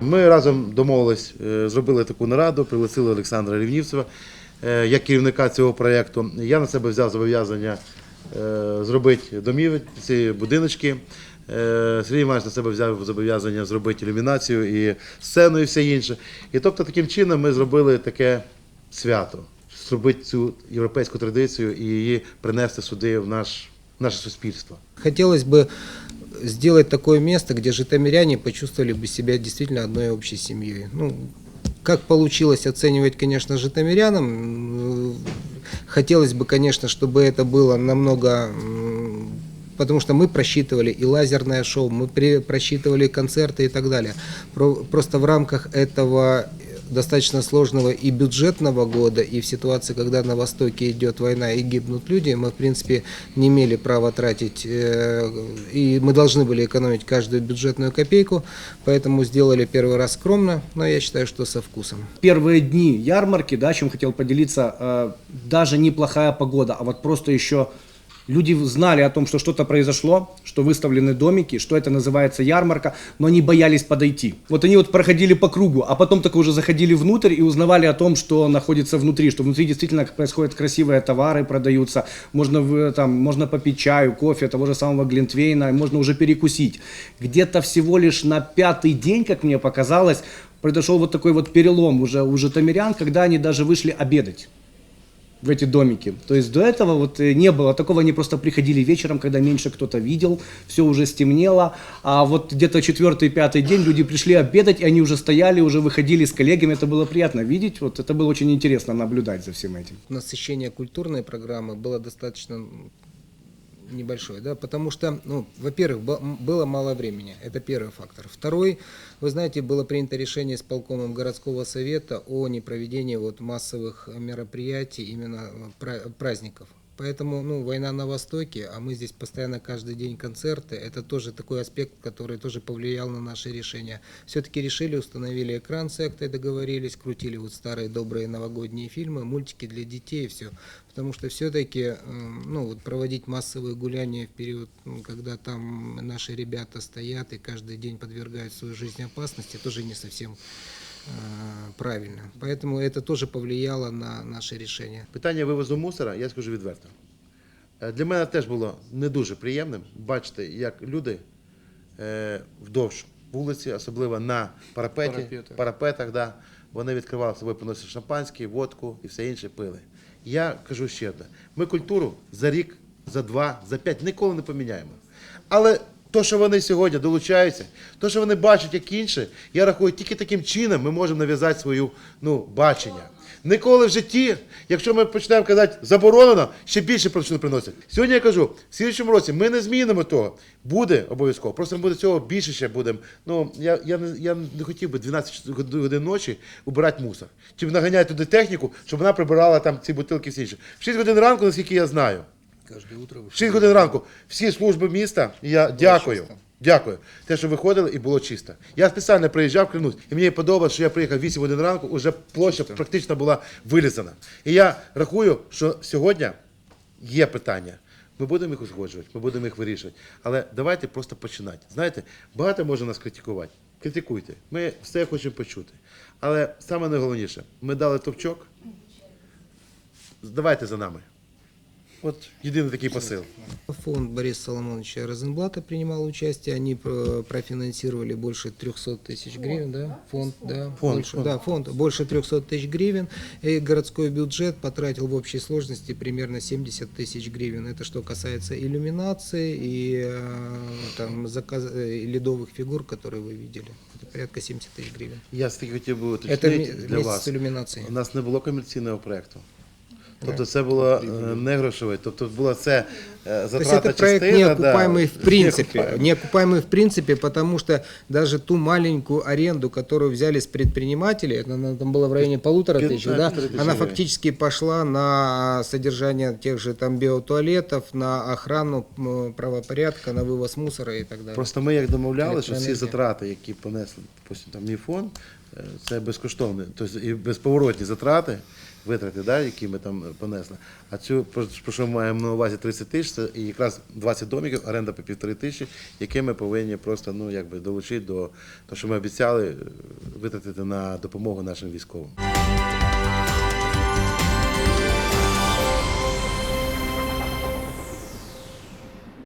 Ми разом домовились, е, зробили таку нараду, пригласили Олександра Рівнівцева е, як керівника цього проєкту. Я на себе взяв зобов'язання е, зробити домів, ці будиночки. Сергій Іванович на себе взяв зобов'язання зробити ілюмінацію і сцену, і все інше. І тобто таким чином ми зробили таке свято, зробити цю європейську традицію і її принести сюди в наш, наше суспільство. Хотелось бы сделать такое место, где житомиряне почувствовали бы себя действительно одной общей семьей. Ну, как получилось оценивать, конечно, житомирянам, хотелось бы, конечно, чтобы это было намного потому что мы просчитывали и лазерное шоу, мы при- просчитывали концерты и так далее. Про- Просто в рамках этого достаточно сложного и бюджетного года, и в ситуации, когда на Востоке идет война и гибнут люди, мы, в принципе, не имели права тратить, э, и мы должны были экономить каждую бюджетную копейку, поэтому сделали первый раз скромно, но я считаю, что со вкусом. Первые дни ярмарки, да, чем хотел поделиться, э, даже неплохая погода, а вот просто еще люди знали о том, что что-то произошло, что выставлены домики, что это называется ярмарка, но они боялись подойти. Вот они вот проходили по кругу, а потом только уже заходили внутрь и узнавали о том, что находится внутри, что внутри действительно происходят красивые товары, продаются, можно, там, можно попить чаю, кофе, того же самого глинтвейна, можно уже перекусить. Где-то всего лишь на пятый день, как мне показалось, произошел вот такой вот перелом уже у житомирян, когда они даже вышли обедать в эти домики. То есть до этого вот э, не было такого, они просто приходили вечером, когда меньше кто-то видел, все уже стемнело, а вот где-то четвертый, пятый день люди пришли обедать, и они уже стояли, уже выходили с коллегами, это было приятно видеть, вот это было очень интересно наблюдать за всем этим. насыщение культурной программы было достаточно м, небольшое, да, потому что, ну, во-первых, было мало времени, это первый фактор. Второй, вы знаете, было принято решение с полкомом городского совета о непроведении вот массовых мероприятий, именно э, пра- праздников. Поэтому, ну, война на Востоке, а мы здесь постоянно каждый день концерты, это тоже такой аспект, который тоже повлиял на наши решения. Все-таки решили, установили экран с актой, договорились, крутили вот старые добрые новогодние фильмы, мультики для детей и все. Потому что все-таки, ну, вот проводить массовые гуляния в период, когда там наши ребята стоят и каждый день подвергают свою жизнь опасности, тоже не совсем правильно. Поэтому это тоже повлияло на наше решение. Питання вивозу мусора, я скажу відверто. Е, Для мене теж було не дуже приємним бачити, як люди е, вдовж вулиці, особливо на парапеті, Парапетах. парапетах, да, вони відкривали собою приносили шампанське, водку і все інше пили. Я кажу ще одне: ми культуру за рік, за два, за п'ять ніколи не поміняємо. Але то, що вони сьогодні долучаються, то, що вони бачать як інше, я рахую, тільки таким чином ми можемо нав'язати свою ну, бачення. Ніколи в житті, якщо ми почнемо казати заборонено, ще більше почну приносити. Сьогодні я кажу, в слідчому році ми не змінимо того. Буде обов'язково. Просто ми буде цього більше ще будемо. Ну я, я, не, я не хотів би 12 годин ночі убирати мусор. Чи наганяти туди техніку, щоб вона прибирала там ці бутилки і все інше. В 6 годин ранку, наскільки я знаю. Каждое утро В 6 годин ранку всі служби міста, і я дякую. Дякую. Те, що виходили і було чисто. Я спеціально приїжджав, клянусь, і мені подобалося, що я приїхав 8 годин ранку, вже площа практично була вилізана. І я рахую, що сьогодні є питання. Ми будемо їх узгоджувати, ми будемо їх вирішувати. Але давайте просто починати. Знаєте, багато може нас критикувати. Критикуйте. Ми все хочемо почути. Але саме найголовніше, ми дали топчок. Давайте за нами. От єдиний такий посил. Фонд Бориса Соломоновича Розенблата принимал участие. Они про- профинансировали больше 300 тысяч гривен, да? Фонд, да. Фонд, больше, фонд. Да, фонд. Больше 300 тысяч гривен. И городской бюджет потратил в общей сложности примерно 70 тысяч гривен. Это что касается иллюминации и э, там заказ, э, ледовых фигур, которые вы видели. Это порядка 70 тысяч гривен. Я стільки хотів би Это уточнити ми- для вместе вас. с иллюминацией. У нас не було комерційного проєкту. Тобто це було е, не грошове. Тобто була це е, То есть затрата это проект частина. неокупаемый в принципе. Неокупаемый. Неокупаемый в принципе, потому что даже ту маленькую аренду, которую взяли с предпринимателей, это она там было в районе полутора Пи- тысяч, да, да, полторы тысячи она гривен. фактически пошла на содержание тех же там биотуалетов, на охрану м, правопорядка, на вывоз мусора и так далее. Просто ми як домовляли, що всі Електроенергія. затрати, які понесли, допустим, там мій фонд, е, це безкоштовні, тобто і безповоротні затрати, витрати, да, які ми там понесли. А цю, про що ми маємо на увазі 30 тисяч, це і якраз 20 домиків, оренда по півтори тисячі, які ми повинні просто ну, якби, долучити до того, що ми обіцяли е, витратити на допомогу нашим військовим.